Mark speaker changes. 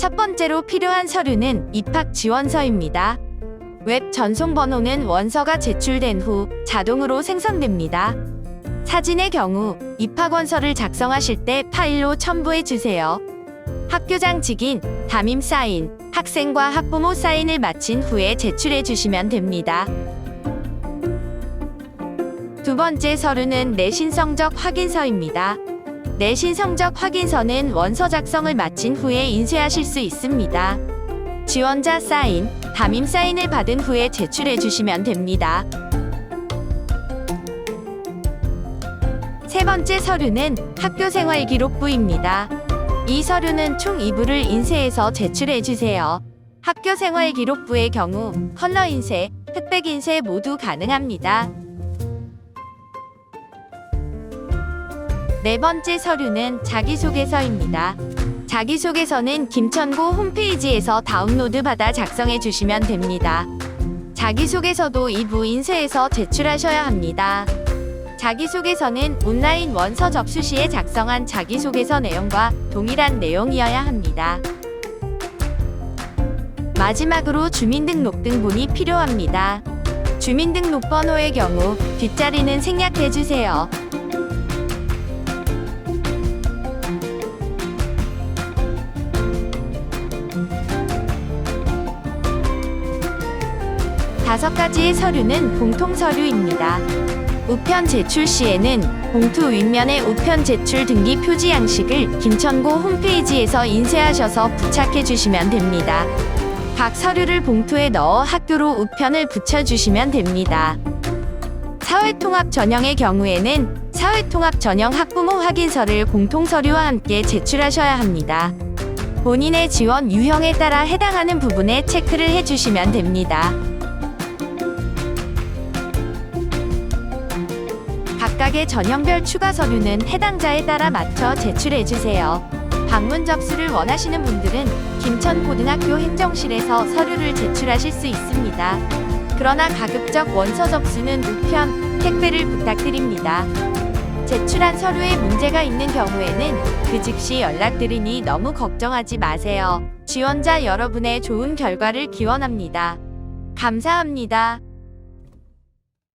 Speaker 1: 첫 번째로 필요한 서류는 입학 지원서입니다. 웹 전송 번호는 원서가 제출된 후 자동으로 생성됩니다. 사진의 경우 입학 원서를 작성하실 때 파일로 첨부해 주세요. 학교장 직인, 담임 사인, 학생과 학부모 사인을 마친 후에 제출해 주시면 됩니다. 두 번째 서류는 내신 성적 확인서입니다. 내신 성적 확인서는 원서 작성을 마친 후에 인쇄하실 수 있습니다. 지원자 사인, 담임 사인을 받은 후에 제출해 주시면 됩니다. 세 번째 서류는 학교생활 기록부입니다. 이 서류는 총 2부를 인쇄해서 제출해 주세요. 학교생활 기록부의 경우 컬러 인쇄, 흑백 인쇄 모두 가능합니다. 네 번째 서류는 자기소개서입니다. 자기소개서는 김천고 홈페이지에서 다운로드 받아 작성해 주시면 됩니다. 자기소개서도 2부 인쇄해서 제출하셔야 합니다. 자기소개서는 온라인 원서 접수 시에 작성한 자기소개서 내용과 동일한 내용이어야 합니다. 마지막으로 주민등록 등본이 필요합니다. 주민등록번호의 경우 뒷자리는 생략해 주세요. 다섯 가지의 서류는 공통 서류입니다. 우편 제출 시에는 봉투 윗면에 우편 제출 등기 표지 양식을 김천고 홈페이지에서 인쇄하셔서 부착해 주시면 됩니다. 각 서류를 봉투에 넣어 학교로 우편을 붙여주시면 됩니다. 사회통합 전형의 경우에는 사회통합 전형 학부모 확인서를 공통서류와 함께 제출하셔야 합니다. 본인의 지원 유형에 따라 해당하는 부분에 체크를 해주시면 됩니다. 각각의 전형별 추가 서류는 해당자에 따라 맞춰 제출해 주세요. 방문 접수를 원하시는 분들은 김천고등학교 행정실에서 서류를 제출하실 수 있습니다. 그러나 가급적 원서 접수는 우편, 택배를 부탁드립니다. 제출한 서류에 문제가 있는 경우에는 그 즉시 연락드리니 너무 걱정하지 마세요. 지원자 여러분의 좋은 결과를 기원합니다. 감사합니다.